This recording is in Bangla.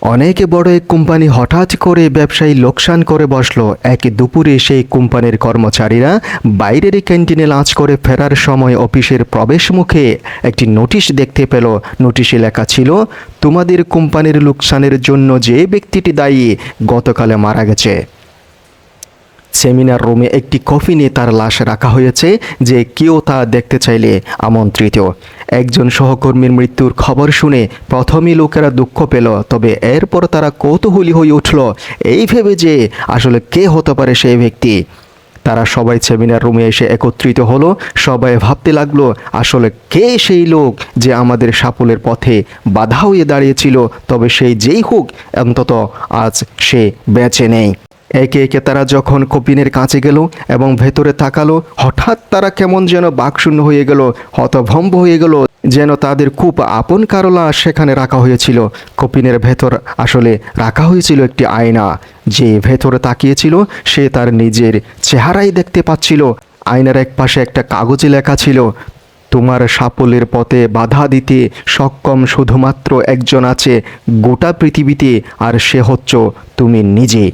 অনেকে বড় এক কোম্পানি হঠাৎ করে ব্যবসায়ী লোকসান করে বসল। এক দুপুরে সেই কোম্পানির কর্মচারীরা বাইরের ক্যান্টিনে লাঞ্চ করে ফেরার সময় অফিসের প্রবেশ মুখে একটি নোটিশ দেখতে পেল। নোটিশে লেখা ছিল, তোমাদের কোম্পানির লোকসানের জন্য যে ব্যক্তিটি দায়ী গতকালে মারা গেছে। সেমিনার রুমে একটি কফিনে তার লাশ রাখা হয়েছে যে কেউ তা দেখতে চাইলে আমন্ত্রিত। একজন সহকর্মীর মৃত্যুর খবর শুনে প্রথমে লোকেরা দুঃখ পেল, তবে এরপর তারা কৌতূহলী হয়ে উঠল, এই ভেবে যে আসলে কে হতে পারে সেই ব্যক্তি। তারা সবাই সেমিনার রুমে এসে একত্রিত হলো, সবাই ভাবতে লাগল, আসলে কে সেই লোক যে আমাদের সাফল্যের পথে বাধা হয়ে দাঁড়িয়েছিল, তবে সেই যেই হোক, অন্তত আজ সে বেঁচে নেই। একে একে তারা যখন কপিনের কাছে গেল এবং ভেতরে তাকালো, হঠাৎ তারা কেমন যেন বাকশূন্য হয়ে গেল, হতভম্ব হয়ে গেল, যেন তাদের খুব আপন কারলা সেখানে রাখা হয়েছিল। কপিনের ভেতর আসলে রাখা হয়েছিল একটি আয়না। যে ভেতরে তাকিয়েছিল, সে তার নিজের চেহারাই দেখতে পাচ্ছিল। আয়নার এক পাশে একটা কাগজে লেখা ছিল, তোমার সাফল্যের পথে বাধা দিতে সক্ষম শুধুমাত্র একজন আছে গোটা পৃথিবীতে, আর সে হচ্ছ তুমি নিজে।